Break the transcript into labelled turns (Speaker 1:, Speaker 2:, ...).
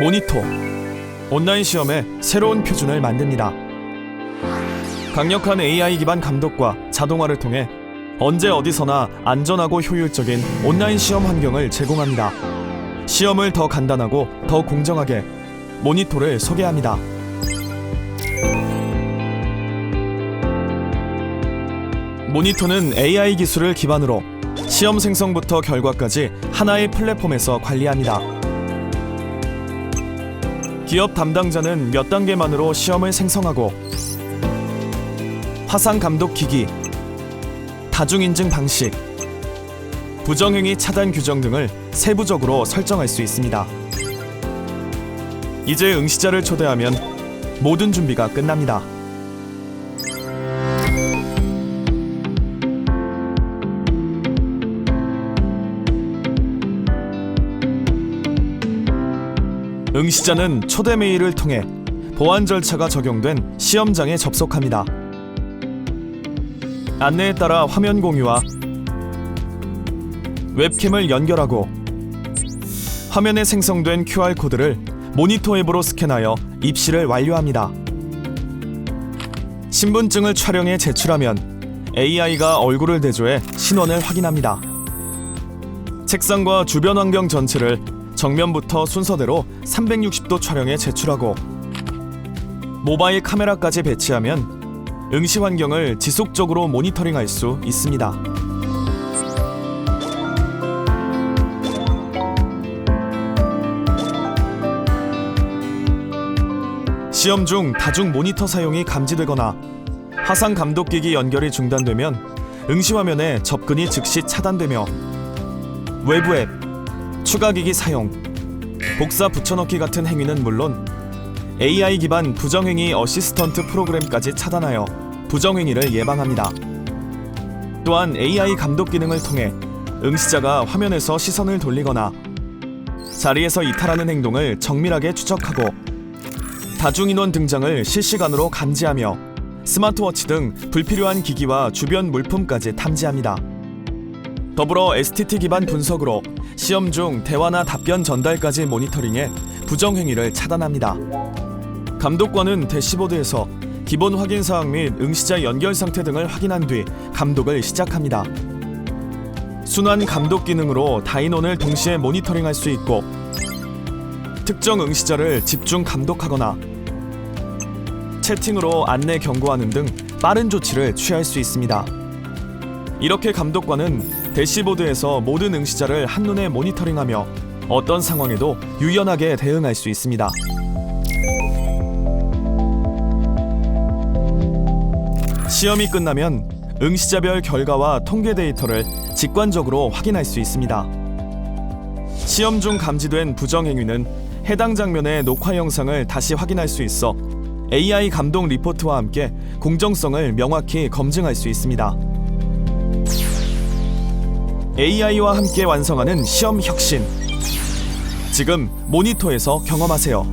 Speaker 1: 모니터 온라인 시험에 새로운 표준을 만듭니다. 강력한 AI 기반 감독과 자동화를 통해 언제 어디서나 안전하고 효율적인 온라인 시험 환경을 제공합니다. 시험을 더 간단하고 더 공정하게 모니터를 소개합니다. 모니터는 AI 기술을 기반으로 시험 생성부터 결과까지 하나의 플랫폼에서 관리합니다. 기업 담당자는 몇 단계만으로 시험을 생성하고 화상 감독 기기, 다중 인증 방식, 부정행위 차단 규정 등을 세부적으로 설정할 수 있습니다. 이제 응시자를 초대하면 모든 준비가 끝납니다. 응시자는 초대 메일을 통해 보안 절차가 적용된 시험장에 접속합니다. 안내에 따라 화면 공유와 웹캠을 연결하고 화면에 생성된 QR 코드를 모니터 앱으로 스캔하여 입시를 완료합니다. 신분증을 촬영해 제출하면 AI가 얼굴을 대조해 신원을 확인합니다. 책상과 주변 환경 전체를 정면부터 순서대로 360도 촬영해 제출하고 모바일 카메라까지 배치하면 응시 환경을 지속적으로 모니터링할 수 있습니다. 시험 중 다중 모니터 사용이 감지되거나 화상 감독기기 연결이 중단되면 응시 화면에 접근이 즉시 차단되며 외부 앱, 추가 기기 사용, 복사 붙여넣기 같은 행위는 물론 AI 기반 부정행위 어시스턴트 프로그램까지 차단하여 부정행위를 예방합니다. 또한 AI 감독 기능을 통해 응시자가 화면에서 시선을 돌리거나 자리에서 이탈하는 행동을 정밀하게 추적하고 다중인원 등장을 실시간으로 감지하며 스마트워치 등 불필요한 기기와 주변 물품까지 탐지합니다. 더불어 STT 기반 분석으로 시험 중 대화나 답변 전달까지 모니터링해 부정행위를 차단합니다. 감독관은 대시보드에서 기본 확인 사항 및 응시자 연결 상태 등을 확인한 뒤 감독을 시작합니다. 순환 감독 기능으로 다인원을 동시에 모니터링할 수 있고 특정 응시자를 집중 감독하거나 채팅으로 안내 경고하는 등 빠른 조치를 취할 수 있습니다. 이렇게 감독관은 대시보드에서 모든 응시자를 한눈에 모니터링하며 어떤 상황에도 유연하게 대응할 수 있습니다. 시험이 끝나면 응시자별 결과와 통계 데이터를 직관적으로 확인할 수 있습니다. 시험 중 감지된 부정행위는 해당 장면의 녹화 영상을 다시 확인할 수 있어 AI 감독 리포트와 함께 공정성을 명확히 검증할 수 있습니다. AI와 함께 완성하는 시험 혁신. 지금 모니터에서 경험하세요.